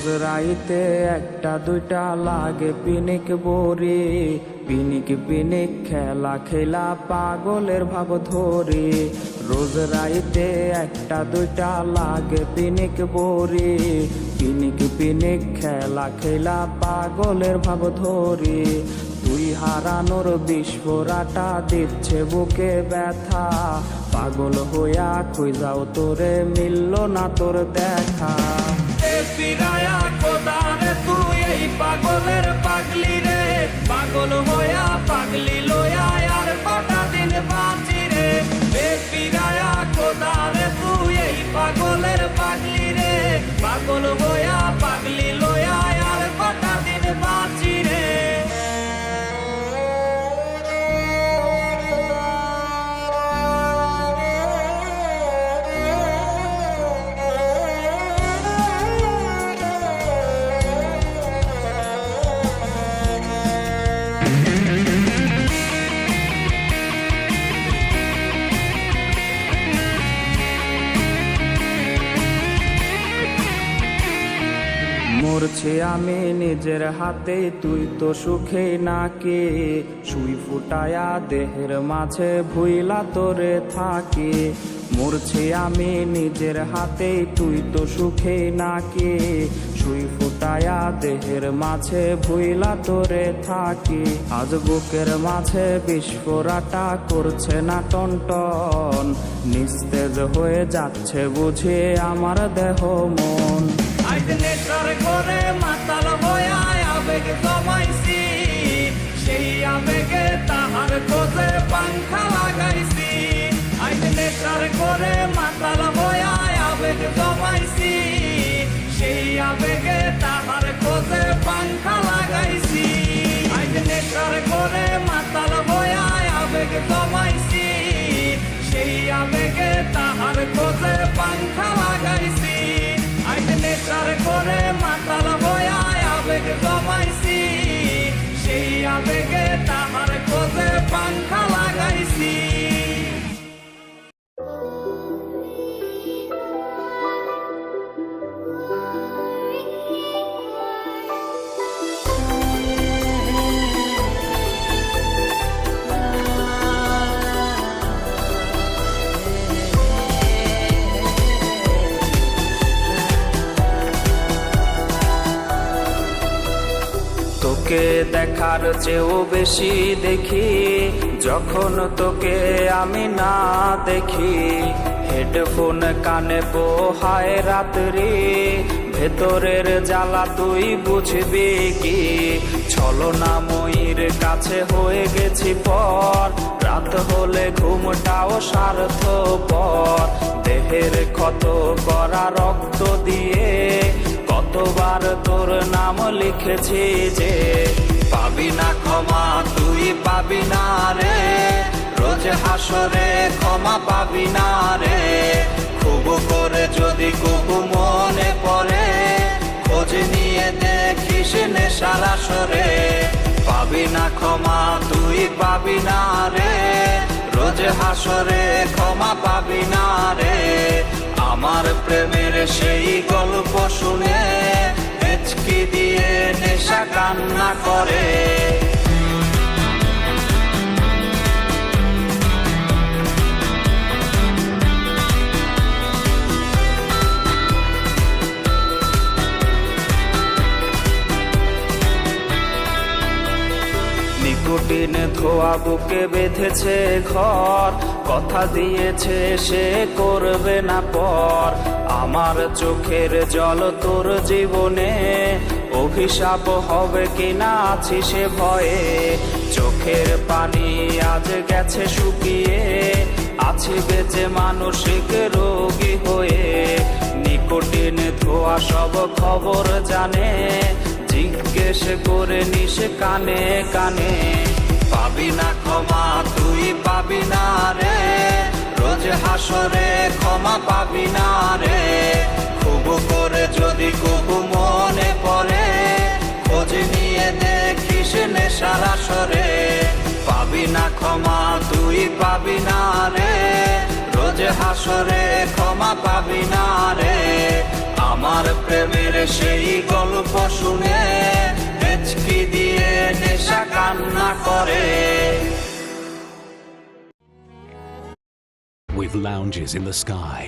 রোজ রাইতে একটা, দুইটা লাগে পিনিক বরে পিনিক পিনিক খেলা খেলা পাগলের ভাব ধরে। রোজ রাইতে একটা, দুইটা লাগে পিনিক বরে পিনিক পিনিক খেলা খেলা পাগলের ভাব ধরে। তুই হারানোর বিস্ফোরাটা দিচ্ছে বুকে ব্যথা। পাগল হইয়া খুঁজাও তোরে মিলল না তোর দেখা। ফিরায়া খোদারে তুই এই পাগলের পাগলি রে। পাগল হইয়া মরছে আমি নিজের হাতে, তুই তো সুখে নাকে? সুই ফুটায়া দেহের মাঝে ভুইলা তোরে থাকে। মরছে আমি নিজের হাতে, তুই তো সুখে নাকে? সুই ফুটায়া দেহের মাঝে ভুইলা তোরে থাকে। আজ বুকের মাঝে বিস্ফোরাটা করছে না টনটন। নিস্তেজ হয়ে যাচ্ছে বুঝে আমার দেহ মন। করে মাতাল হইয়া আবেগ জমাইছি। সেই আবেগে তাহার খোঁজে পাংখা লাগাইছি। আজ নেশার করে মাতাল হইয়া আবেগ জমাইছি। সেই আবেগে তাহার খোঁজে পাংখা লাগাইছি। আজ নেশার করে মাতাল হইয়া আবেগ জমাইছি। সেই আবেগে তাহার খোঁজে পাংখা লাগাইছি। নেশার করে মাতাল হইয়া আবেগ জমাইছি। দেখার চেয়েও বেশি দেখি, যখন তোকে আমি না দেখি। হেডফোন কানে পোহায় রাত্রি, ভেতরের জ্বালা তুই বুঝবি কি? ছলনা ময়ূর কাছে হয়ে গেছি পর, রাত হলে ঘুমটাও স্বার্থ পর দেহের ক্ষত করা রক্ত দিয়ে কতবার তোর নাম লিখেছি যে পাবি না ক্ষমা, তুই পাবি না রে। রোজ হাসরে ক্ষমা পাবি না রে। খুব করে যদি কুকু মনে পড়ে, খোঁজ নিয়ে দেখিস নেশার আসরে। পাবি না ক্ষমা, তুই পাবি না রে। রোজ হাসরে ক্ষমা পাবি না রে। আমার প্রেমের সেই গল্প কান্না করে। নিকোটিন ধোয়া বুকে বেঁধেছে ঘর, কথা দিয়েছে সে করবে না পর। আমার চোখের জল তোর জীবনে অভিশাপ হবে কিনা আছি সে ভয়ে? চোখের পানি আজ গেছে শুকিয়ে। আছি বেঁচে মানসিক রোগী হয়ে। নিকোটিন ধোয়া সব খবর জানে। জিজ্ঞেস করে নিস কানে কানে। পাবি না ক্ষমা, তুই পাবি না রে। রোজ হাসরে ক্ষমা পাবি ক্ষমা তুই পাবি না রে। রোজ হাসরে ক্ষমা পাবি না রে। আমার প্রেমের সেই গল্প শুনে হেচকি দিয়ে নেশা কান্না করে। With lounges in the sky,